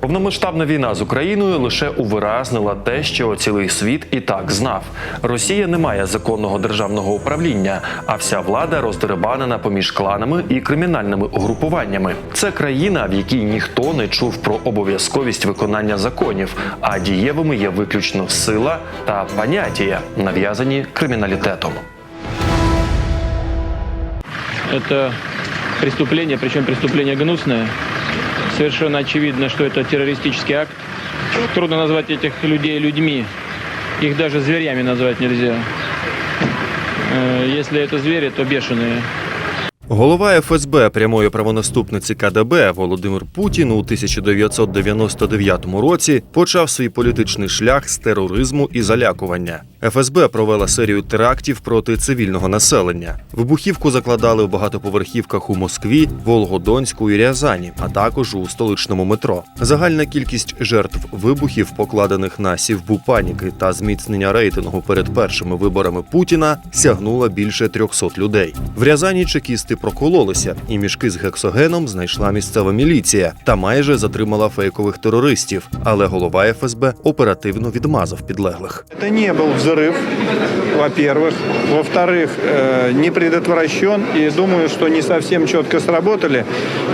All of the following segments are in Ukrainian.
Повномасштабна війна з Україною лише увиразнила те, що цілий світ і так знав. Росія не має законного державного управління, а вся влада роздерибанена поміж кланами і кримінальними угрупуваннями. Це країна, в якій ніхто не чув про обов'язковість виконання законів, а дієвими є виключно сила та поняття, нав'язані криміналітетом. Это преступление, причем преступление гнусное. Совершенно очевидно, что это террористический акт. Трудно назвать этих людей людьми. Их даже зверями назвать нельзя. Э, Если это звери, то бешеные. Голова ФСБ прямої правонаступниці КДБ Володимир Путін у 1999 році почав свій політичний шлях з тероризму і залякування. ФСБ провела серію терактів проти цивільного населення. Вибухівку закладали в багатоповерхівках у Москві, Волгодонську і Рязані, а також у столичному метро. Загальна кількість жертв вибухів, покладених на сівбу паніки та зміцнення рейтингу перед першими виборами Путіна, сягнула більше 300 людей. В Рязані чекісти прокололися, і мішки з гексогеном знайшла місцева міліція та майже затримала фейкових терористів. Але голова ФСБ оперативно відмазав підлеглих. Это не был взрыв, во-первых. Во-вторых, э, не предотвращен. И думаю, что не совсем четко сработали.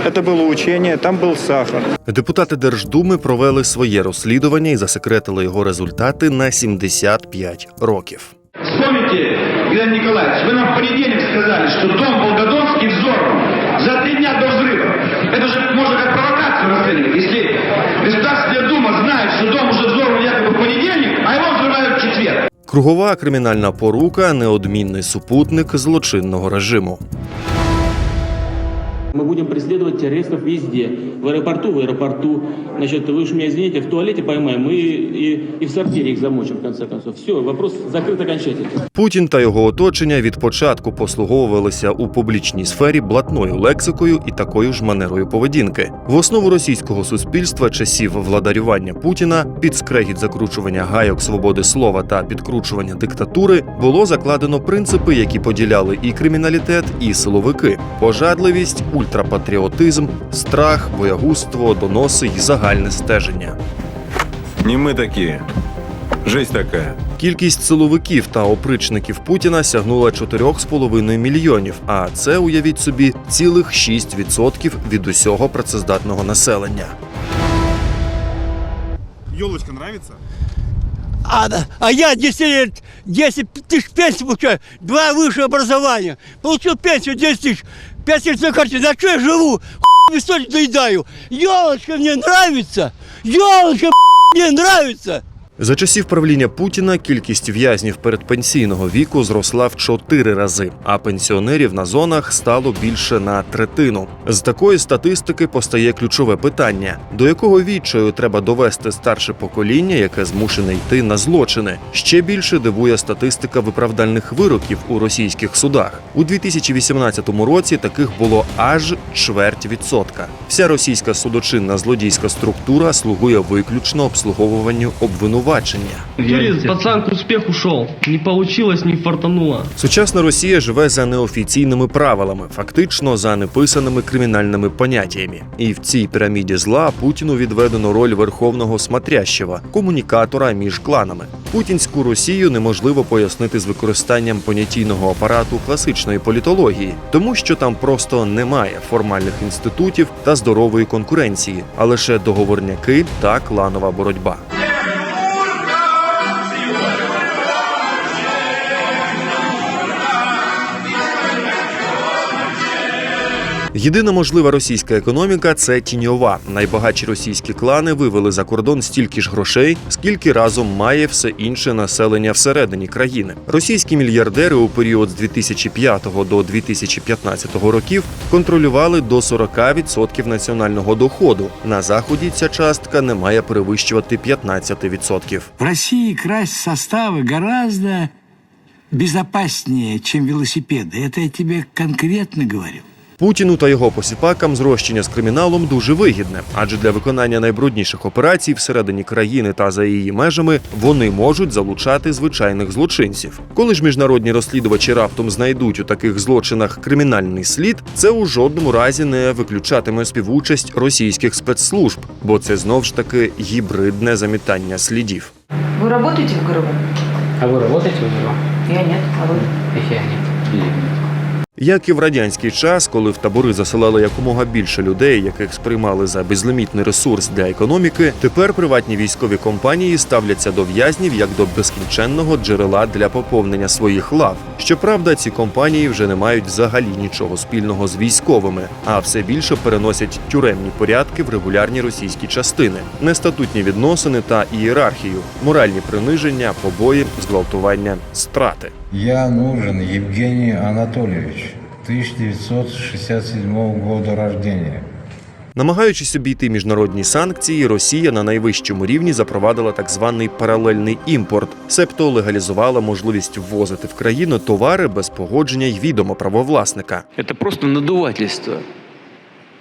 Это было учение, там был сахар. Депутати Держдуми провели своє розслідування і засекретили його результати на 75 років. Вспомните, Геннадий Николаевич, вы нам в понедельник сказали, что дом провокацию расценивать. Если Государственная Дума знает, что дом уже взорван якобы в понедельник, а его взрывают в четверг. Кругова кримінальна порука неодмінний супутник злочинного режиму. Мы будем преследовать террористов везде. В аэропорту, в аэропорту. Значит, вы уж меня извините, в туалете поймаем и, и, и в сортире их замочим, в конце концов. Все, вопрос закрыт окончательно. Путін та його оточення від початку послуговувалися у публічній сфері блатною лексикою і такою ж манерою поведінки. В основу російського суспільства часів владарювання Путіна під скрегіт закручування гайок свободи слова та підкручування диктатури було закладено принципи, які поділяли і криміналітет, і силовики: пожадливість, ультрапатріотизм, страх, боягузтво, доноси й загальне стеження. Не мы такие. Жизнь такая. Кількість силовиків та опричників Путіна сягнула 4,5 мільйонів. А це уявіть собі цілих 6% від усього працездатного населення. Елочка нравится? А, а я 10 лет, 10 тысяч пенсий получаю, два высшее образования. Получил пенсию 10 тысяч, 5 лет на карте. На что я живу? Хуй соль доедаю. Елочка мне нравится. Елочка мне нравится. За часів правління Путіна кількість в'язнів передпенсійного віку зросла в чотири рази, а пенсіонерів на зонах стало більше на третину. З такої статистики постає ключове питання: до якого відчаю треба довести старше покоління, яке змушене йти на злочини. Ще більше дивує статистика виправдальних вироків у російських судах. У 2018 році таких було аж чверть відсотка. Вся російська судочинна злодійська структура слугує виключно обслуговуванню обвинувачення. Юрий, пацан к успеху шел. Не получилось, не фартануло. Сучасна Росія живе за неофіційними правилами, фактично за неписаними кримінальними поняттями. І в цій піраміді зла Путіну відведено роль верховного смотрящего, комунікатора між кланами. Путінську Росію неможливо пояснити з використанням понятійного апарату класичної політології, тому що там просто немає формальних інститутів та здорової конкуренції, а лише договорняки та кланова боротьба. Єдина можлива російська економіка це тіньова. Найбагатші російські клани вивели за кордон стільки ж грошей, скільки разом має все інше населення всередині країни. Російські мільярдери у період з 2005 до 2015 років контролювали до 40% національного доходу. На заході ця частка не має перевищувати 15%. В России красть составы гораздо безопаснее, чем велосипеды. Это я тебе конкретно говорю. Путіну та його посіпакам зрощення з криміналом дуже вигідне, адже для виконання найбрудніших операцій всередині країни та за її межами вони можуть залучати звичайних злочинців. Коли ж міжнародні розслідувачі раптом знайдуть у таких злочинах кримінальний слід, це у жодному разі не виключатиме співучасть російських спецслужб, бо це знов ж таки гібридне замітання слідів. Вы работаете в ГРУ? А вы работаете в бюро? Я нет, а вы? И я нет. Як і в радянський час, коли в табори засилали якомога більше людей, яких сприймали за безлімітний ресурс для економіки, тепер приватні військові компанії ставляться до в'язнів як до безкінченного джерела для поповнення своїх лав. Щоправда, ці компанії вже не мають взагалі нічого спільного з військовими, а все більше переносять тюремні порядки в регулярні російські частини, нестатутні відносини та ієрархію, моральні приниження, побої, зґвалтування, страти. Я нужен Евгений Анатольевич, 1967 года рождения. Намагаючись обійти міжнародні санкції, Росія на найвищому рівні запровадила так званий паралельний імпорт, себто легалізувала можливість ввозити в країну товари без погодження й відома правовласника. Це просто надувательство.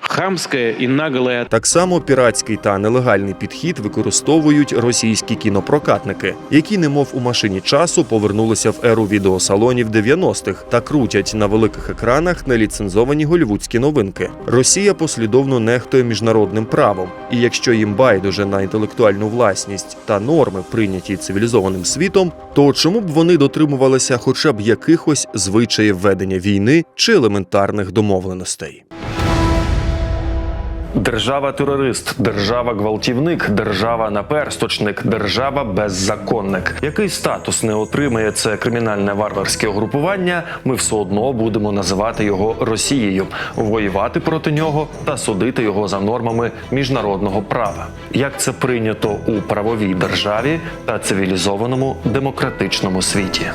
Хамское и наглое Так само піратський та нелегальний підхід використовують російські кінопрокатники, які, немов у машині часу, повернулися в еру відеосалонів 90-х та крутять на великих екранах неліцензовані голівудські новинки. Росія послідовно нехтує міжнародним правом, і якщо їм байдуже на інтелектуальну власність та норми, прийняті цивілізованим світом, то чому б вони дотримувалися хоча б якихось звичаїв ведення війни чи елементарних домовленостей? Держава-терорист, держава-гвалтівник, держава-наперсточник, держава-беззаконник. Який статус не отримає це кримінальне варварське угрупування, ми все одно будемо називати його Росією, воювати проти нього та судити його за нормами міжнародного права. Як це прийнято у правовій державі та цивілізованому демократичному світі.